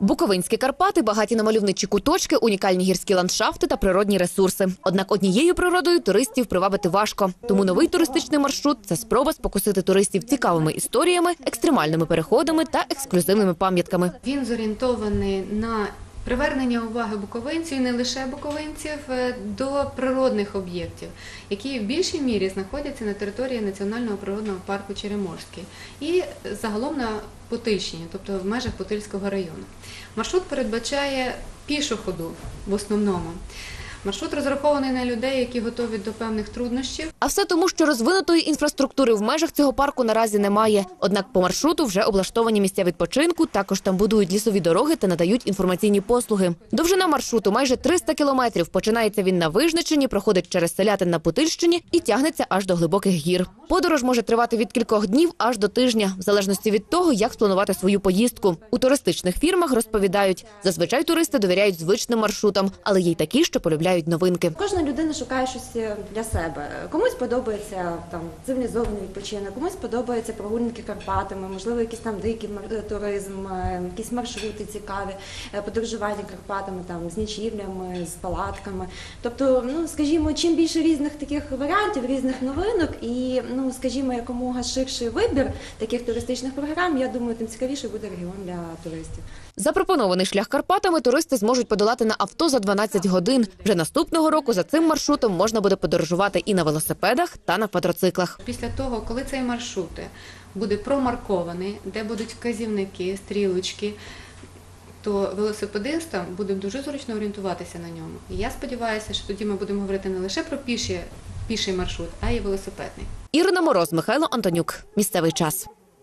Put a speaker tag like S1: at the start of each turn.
S1: Буковинські Карпати багаті на мальовничі куточки, унікальні гірські ландшафти та природні ресурси. Однак однією природою туристів привабити важко. Тому новий туристичний маршрут це спроба спокусити туристів цікавими історіями, екстремальними переходами та ексклюзивними пам'ятками.
S2: Він зорієнтований на привернення уваги буковинців, і не лише буковинців, е, до природних об'єктів, які в більшій мірі знаходяться на території Національного природного парку Череморський і загалом на Потильщині, тобто в межах Потильського району. Маршрут передбачає пішу ходу в основному. Маршрут розрахований на людей, які готові до певних труднощів.
S1: А все тому, що розвинутої інфраструктури в межах цього парку наразі немає. Однак по маршруту вже облаштовані місця відпочинку, також там будують лісові дороги та надають інформаційні послуги. Довжина маршруту майже 300 кілометрів. Починається він на Вижничині, проходить через Селятин на Путильщині і тягнеться аж до глибоких гір. Подорож може тривати від кількох днів аж до тижня, в залежності від того, як спланувати свою поїздку. У туристичних фірмах розповідають, зазвичай туристи довіряють звичним маршрутам, але є й такі, що полюбляють новинки.
S3: Кожна людина шукає щось для себе. Комусь подобається там цивілізований відпочинок, комусь подобається прогулянки Карпатами, можливо, якийсь там дикий мар- туризм, е, якісь маршрути цікаві, е, подорожування Карпатами там з нічівлями, з палатками. Тобто, ну скажімо, чим більше різних таких варіантів, різних новинок, і ну скажімо, якомога ширший вибір таких туристичних програм, я думаю, тим цікавіший буде регіон для туристів.
S1: Запропонований шлях Карпатами туристи зможуть подолати на авто за 12 годин. Вже наступного року за цим маршрутом можна буде подорожувати і на велосипедах та на квадроциклах.
S2: Після того, коли цей маршрут буде промаркований, де будуть вказівники, стрілочки, то велосипедистам буде дуже зручно орієнтуватися на ньому. І я сподіваюся, що тоді ми будемо говорити не лише про піші, піший маршрут, а й велосипедний.
S1: Ірина Мороз, Михайло Антонюк. Місцевий час.